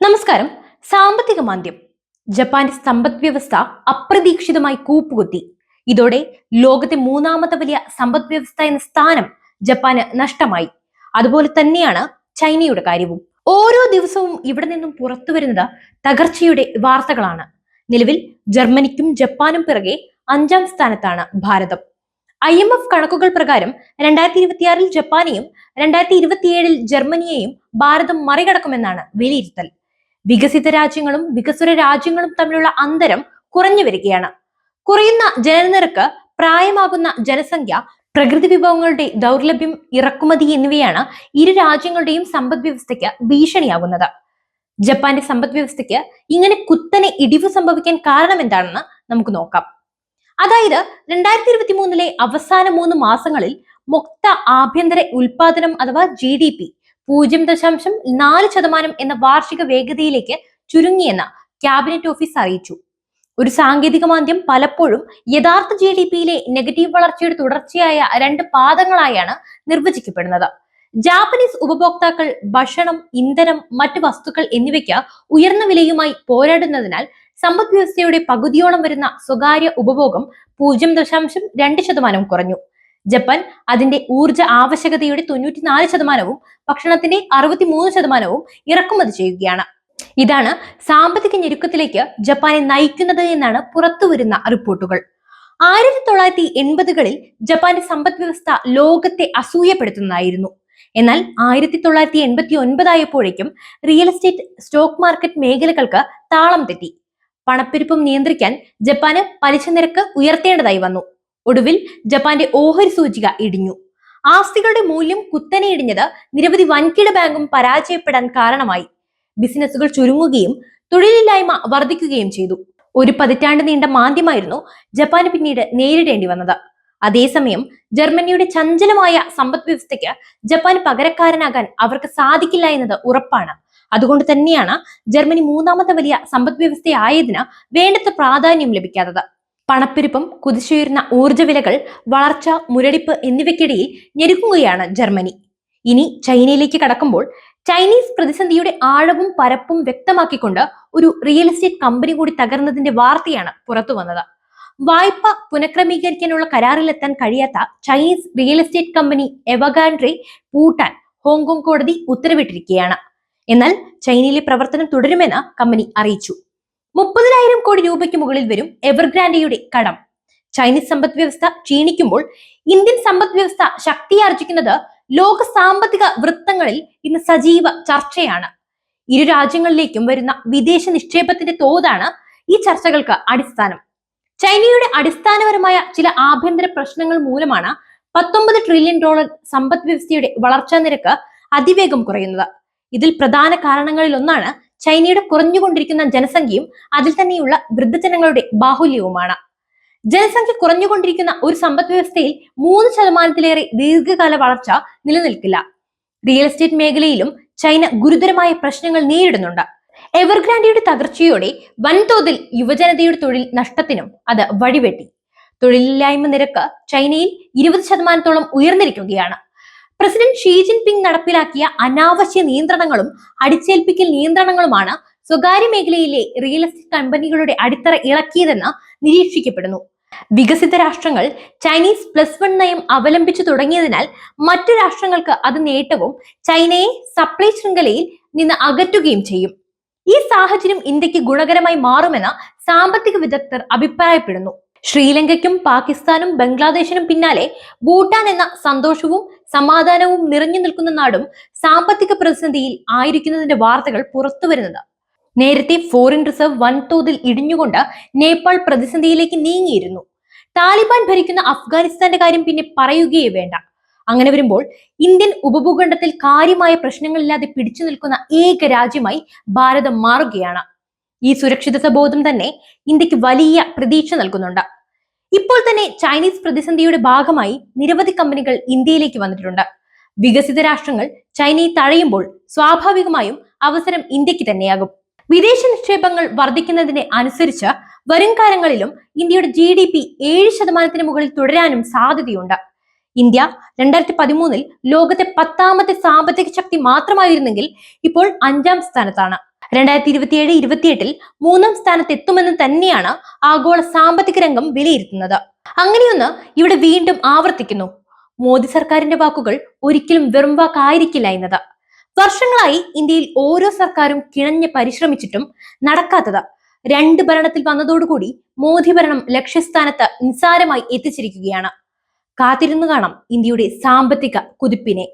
നമസ്കാരം. സാമ്പത്തിക മാന്ദ്യം. ജപ്പാന്റെ സമ്പദ് വ്യവസ്ഥ അപ്രതീക്ഷിതമായി കൂപ്പുകുത്തി. ഇതോടെ ലോകത്തെ മൂന്നാമത്തെ വലിയ സമ്പദ് വ്യവസ്ഥ എന്ന സ്ഥാനം ജപ്പാന് നഷ്ടമായി. അതുപോലെ തന്നെയാണ് ചൈനയുടെ കാര്യവും. ഓരോ ദിവസവും ഇവിടെ നിന്നും പുറത്തു വരുന്നത് തകർച്ചയുടെ വാർത്തകളാണ്. നിലവിൽ ജർമ്മനിക്കും ജപ്പാനും പിറകെ അഞ്ചാം സ്ഥാനത്താണ് ഭാരതം. ഐ എം എഫ് കണക്കുകൾ പ്രകാരം രണ്ടായിരത്തി ഇരുപത്തിയാറിൽ ജപ്പാനെയും രണ്ടായിരത്തി ഇരുപത്തിയേഴിൽ ജർമ്മനിയെയും ഭാരതം മറികടക്കുമെന്നാണ് വിലയിരുത്തൽ. വികസിത രാജ്യങ്ങളും വികസ്വര രാജ്യങ്ങളും തമ്മിലുള്ള അന്തരം കുറഞ്ഞു വരികയാണ്. കുറയുന്ന ജനനിരക്ക് പ്രായമാകുന്ന ജനസംഖ്യ പ്രകൃതി വിഭവങ്ങളുടെ ദൗർലഭ്യം ഇറക്കുമതി എന്നിവയാണ് ഇരു രാജ്യങ്ങളുടെയും സമ്പദ് വ്യവസ്ഥയ്ക്ക് ഭീഷണിയാകുന്നത് ജപ്പാന്റെ സമ്പദ് വ്യവസ്ഥയ്ക്ക് ഇങ്ങനെ കുത്തനെ ഇടിവ് സംഭവിക്കാൻ കാരണം എന്താണെന്ന് നമുക്ക് നോക്കാം. അതായത് രണ്ടായിരത്തി ഇരുപത്തി മൂന്നിലെ അവസാന മൂന്ന് മാസങ്ങളിൽ മൊത്ത ആഭ്യന്തര ഉൽപാദനം അഥവാ ജി ഡി പി പൂജ്യം ദശാംശം നാല് ശതമാനം എന്ന വാർഷിക വേഗതയിലേക്ക് ചുരുങ്ങിയെന്ന് ക്യാബിനറ്റ് ഓഫീസ് അറിയിച്ചു. ഒരു സാങ്കേതിക മാന്ദ്യം പലപ്പോഴും യഥാർത്ഥ ജി ഡി പിയിലെ നെഗറ്റീവ് വളർച്ചയുടെ തുടർച്ചയായ രണ്ട് പാദങ്ങളായാണ് നിർവചിക്കപ്പെടുന്നത്. ജാപ്പനീസ് ഉപഭോക്താക്കൾ ഭക്ഷണം ഇന്ധനം മറ്റ് വസ്തുക്കൾ എന്നിവയ്ക്ക് ഉയർന്ന വിലയുമായി പോരാടുന്നതിനാൽ സമ്പദ് വ്യവസ്ഥയുടെ പകുതിയോളം വരുന്ന സ്വകാര്യ ഉപഭോഗം പൂജ്യം ദശാംശം രണ്ട് ശതമാനം കുറഞ്ഞു. ജപ്പാൻ അതിന്റെ ഊർജ ആവശ്യകതയുടെ തൊണ്ണൂറ്റിനാല് ശതമാനവും ഭക്ഷണത്തിന്റെ അറുപത്തിമൂന്ന് ശതമാനവും ഇറക്കുമതി ചെയ്യുകയാണ്. ഇതാണ് സാമ്പത്തിക ഞെരുക്കത്തിലേക്ക് ജപ്പാനെ നയിക്കുന്നത് എന്നാണ് പുറത്തുവരുന്ന റിപ്പോർട്ടുകൾ. ആയിരത്തി തൊള്ളായിരത്തി എൺപതുകളിൽ ജപ്പാന്റെ സമ്പദ് വ്യവസ്ഥ ലോകത്തെ അസൂയപ്പെടുത്തുന്നതായിരുന്നു. എന്നാൽ ആയിരത്തി തൊള്ളായിരത്തി എൺപത്തി ഒൻപതായപ്പോഴേക്കും റിയൽ എസ്റ്റേറ്റ് സ്റ്റോക്ക് മാർക്കറ്റ് മേഖലകൾക്ക് താളം തെറ്റി. പണപ്പെരുപ്പം നിയന്ത്രിക്കാൻ ജപ്പാന് പലിശ നിരക്ക് ഉയർത്തേണ്ടതായി വന്നു. ഒടുവിൽ ജപ്പാന്റെ ഓഹരി സൂചിക ഇടിഞ്ഞു. ആസ്തികളുടെ മൂല്യം കുത്തനെ ഇടിഞ്ഞത് നിരവധി വൻകിട ബാങ്കും പരാജയപ്പെടാൻ കാരണമായി. ബിസിനസ്സുകൾ ചുരുങ്ങുകയും തൊഴിലില്ലായ്മ വർദ്ധിക്കുകയും ചെയ്തു. ഒരു പതിറ്റാണ്ട് നീണ്ട മാന്ദ്യമായിരുന്നു ജപ്പാന് പിന്നീട് നേരിടേണ്ടി വന്നത്. അതേസമയം ജർമ്മനിയുടെ ചഞ്ചലമായ സമ്പദ് വ്യവസ്ഥയ്ക്ക് ജപ്പാൻ പകരക്കാരനാകാൻ അവർക്ക് സാധിക്കില്ല എന്നത് ഉറപ്പാണ്. അതുകൊണ്ട് തന്നെയാണ് ജർമ്മനി മൂന്നാമത്തെ വലിയ സമ്പദ് വ്യവസ്ഥയായതിന് വേണ്ടത്ര പ്രാധാന്യം ലഭിക്കാത്തത്. പണപ്പെരുപ്പം കുതിച്ചുയരുന്ന ഊർജ വിലകൾ വളർച്ച മുരടിപ്പ് എന്നിവയ്ക്കിടയിൽ ഞെരുക്കുകയാണ് ജർമ്മനി. ഇനി ചൈനയിലേക്ക് കടക്കുമ്പോൾ ചൈനീസ് പ്രതിസന്ധിയുടെ ആഴവും പരപ്പും വ്യക്തമാക്കിക്കൊണ്ട് ഒരു റിയൽ എസ്റ്റേറ്റ് കമ്പനി കൂടി തകർന്നതിന്റെ വാർത്തയാണ് പുറത്തു വന്നത്. വായ്പ പുനഃക്രമീകരിക്കാനുള്ള കരാറിലെത്താൻ കഴിയാത്ത ചൈനീസ് റിയൽ എസ്റ്റേറ്റ് കമ്പനി എവഗാൻഡ്രി പൂട്ടാൻ ഹോങ്കോങ് കോടതി ഉത്തരവിട്ടിരിക്കുകയാണ്. എന്നാൽ ചൈനയിലെ പ്രവർത്തനം തുടരുമെന്ന് കമ്പനി അറിയിച്ചു. മുപ്പതിനായിരം കോടി രൂപയ്ക്ക് മുകളിൽ വരും എവർഗ്രാൻഡിയുടെ കടം. ചൈനീസ് സമ്പദ് വ്യവസ്ഥ ക്ഷീണിക്കുമ്പോൾ ഇന്ത്യൻ സമ്പദ് വ്യവസ്ഥ ശക്തിയാർജിക്കുന്നത് ലോക സാമ്പത്തിക വൃത്തങ്ങളിൽ ഇന്ന് സജീവ ചർച്ചയാണ്. ഇരു രാജ്യങ്ങളിലേക്കും വരുന്ന വിദേശ നിക്ഷേപത്തിന്റെ തോതാണ് ഈ ചർച്ചകൾക്ക് അടിസ്ഥാനം. ചൈനയുടെ അടിസ്ഥാനപരമായ ചില ആഭ്യന്തര പ്രശ്നങ്ങൾ മൂലമാണ് പത്തൊമ്പത് ട്രില്യൺ ഡോളർ സമ്പദ് വ്യവസ്ഥയുടെ വളർച്ചാ നിരക്ക് അതിവേഗം കുറയുന്നത്. ഇതിൽ പ്രധാന കാരണങ്ങളിൽ ഒന്നാണ് ചൈനയുടെ കുറഞ്ഞുകൊണ്ടിരിക്കുന്ന ജനസംഖ്യയും അതിൽ തന്നെയുള്ള വൃദ്ധജനങ്ങളുടെ ബാഹുല്യവുമാണ്. ജനസംഖ്യ കുറഞ്ഞുകൊണ്ടിരിക്കുന്ന ഒരു സമ്പദ് വ്യവസ്ഥയിൽ മൂന്ന് ശതമാനത്തിലേറെ ദീർഘകാല വളർച്ച നിലനിൽക്കില്ല. റിയൽ എസ്റ്റേറ്റ് മേഖലയിലും ചൈന ഗുരുതരമായ പ്രശ്നങ്ങൾ നേരിടുന്നുണ്ട്. എവർഗ്രാൻഡിയുടെ തകർച്ചയോടെ വൻതോതിൽ യുവജനതയുടെ തൊഴിൽ നഷ്ടത്തിനും അത് വഴിവെട്ടി. തൊഴിലില്ലായ്മ നിരക്ക് ചൈനയിൽ ഇരുപത് ശതമാനത്തോളം ഉയർന്നിരിക്കുകയാണ്. പ്രസിഡന്റ് ഷീ ജിൻപിങ് നടപ്പിലാക്കിയ അനാവശ്യ നിയന്ത്രണങ്ങളും അടിച്ചേൽപ്പിക്കൽ നിയന്ത്രണങ്ങളുമാണ് സ്വകാര്യ മേഖലയിലെ റിയൽ എസ്റ്റേറ്റ് കമ്പനികളുടെ അടിത്തറ ഇളക്കിയതെന്ന് നിരീക്ഷിക്കപ്പെടുന്നു. വികസിത രാഷ്ട്രങ്ങൾ ചൈനീസ് പ്ലസ് വൺ നയം അവലംബിച്ചു തുടങ്ങിയതിനാൽ മറ്റു രാഷ്ട്രങ്ങൾക്ക് അത് നേട്ടവും ചൈനയെ സപ്ലൈ ശൃംഖലയിൽ നിന്ന് അകറ്റുകയും ചെയ്യും. ഈ സാഹചര്യം ഇന്ത്യയ്ക്ക് ഗുണകരമായി മാറുമെന്ന് സാമ്പത്തിക വിദഗ്ധർ അഭിപ്രായപ്പെടുന്നു. ശ്രീലങ്കയ്ക്കും പാകിസ്ഥാനും ബംഗ്ലാദേശിനും പിന്നാലെ ഭൂട്ടാൻ എന്ന സന്തോഷവും സമാധാനവും നിറഞ്ഞു നിൽക്കുന്ന നാടും സാമ്പത്തിക പ്രതിസന്ധിയിൽ ആയിരിക്കുന്നതിന്റെ വാർത്തകൾ പുറത്തു വരുന്നത്. നേരത്തെ ഫോറിൻ റിസർവ് വൻതോതിൽ ഇടിഞ്ഞുകൊണ്ട് നേപ്പാൾ പ്രതിസന്ധിയിലേക്ക് നീങ്ങിയിരുന്നു. താലിബാൻ ഭരിക്കുന്ന അഫ്ഗാനിസ്ഥാന്റെ കാര്യം പിന്നെ പറയുകയേ വേണ്ട. അങ്ങനെ വരുമ്പോൾ ഇന്ത്യൻ ഉപഭൂഖണ്ഡത്തിൽ കാര്യമായ പ്രശ്നങ്ങളില്ലാതെ പിടിച്ചു നിൽക്കുന്ന ഏക രാജ്യമായി ഭാരതം മാറുകയാണ്. ഈ സുരക്ഷിതത്വ ബോധം തന്നെ ഇന്ത്യയ്ക്ക് വലിയ പ്രതീക്ഷ നൽകുന്നുണ്ട്. ഇപ്പോൾ തന്നെ ചൈനീസ് പ്രതിസന്ധിയുടെ ഭാഗമായി നിരവധി കമ്പനികൾ ഇന്ത്യയിലേക്ക് വന്നിട്ടുണ്ട്. വികസിത രാഷ്ട്രങ്ങൾ ചൈനയെ തഴയുമ്പോൾ സ്വാഭാവികമായും അവസരം ഇന്ത്യയ്ക്ക് തന്നെയാകും. വിദേശ നിക്ഷേപങ്ങൾ വർദ്ധിക്കുന്നതിന് അനുസരിച്ച് വരും കാലങ്ങളിലും ഇന്ത്യയുടെ ജി ഡി പി ഏഴ് ശതമാനത്തിന് മുകളിൽ തുടരാനും സാധ്യതയുണ്ട്. ഇന്ത്യ രണ്ടായിരത്തി പതിമൂന്നിൽ ലോകത്തെ പത്താമത്തെ സാമ്പത്തിക ശക്തി മാത്രമായിരുന്നെങ്കിൽ ഇപ്പോൾ അഞ്ചാം സ്ഥാനത്താണ്. രണ്ടായിരത്തി ഇരുപത്തിയേഴ് ഇരുപത്തിയെട്ടിൽ മൂന്നാം സ്ഥാനത്ത് എത്തുമെന്ന് തന്നെയാണ് ആഗോള സാമ്പത്തിക രംഗം വിലയിരുത്തുന്നത്. അങ്ങനെയൊന്ന് ഇവിടെ വീണ്ടും ആവർത്തിക്കുന്നു. മോദി സർക്കാരിന്റെ വാക്കുകൾ ഒരിക്കലും വെറും വാക്കായിരിക്കില്ല എന്നത്. വർഷങ്ങളായി ഇന്ത്യയിൽ ഓരോ സർക്കാരും കിണഞ്ഞ് പരിശ്രമിച്ചിട്ടും നടക്കാത്തത്. രണ്ട് ഭരണത്തിൽ വന്നതോടുകൂടി മോദി ഭരണം ലക്ഷ്യസ്ഥാനത്ത് നിസ്സാരമായി എത്തിച്ചിരിക്കുകയാണ്. കാത്തിരുന്നു കാണാം ഇന്ത്യയുടെ സാമ്പത്തിക കുതിപ്പിനെ.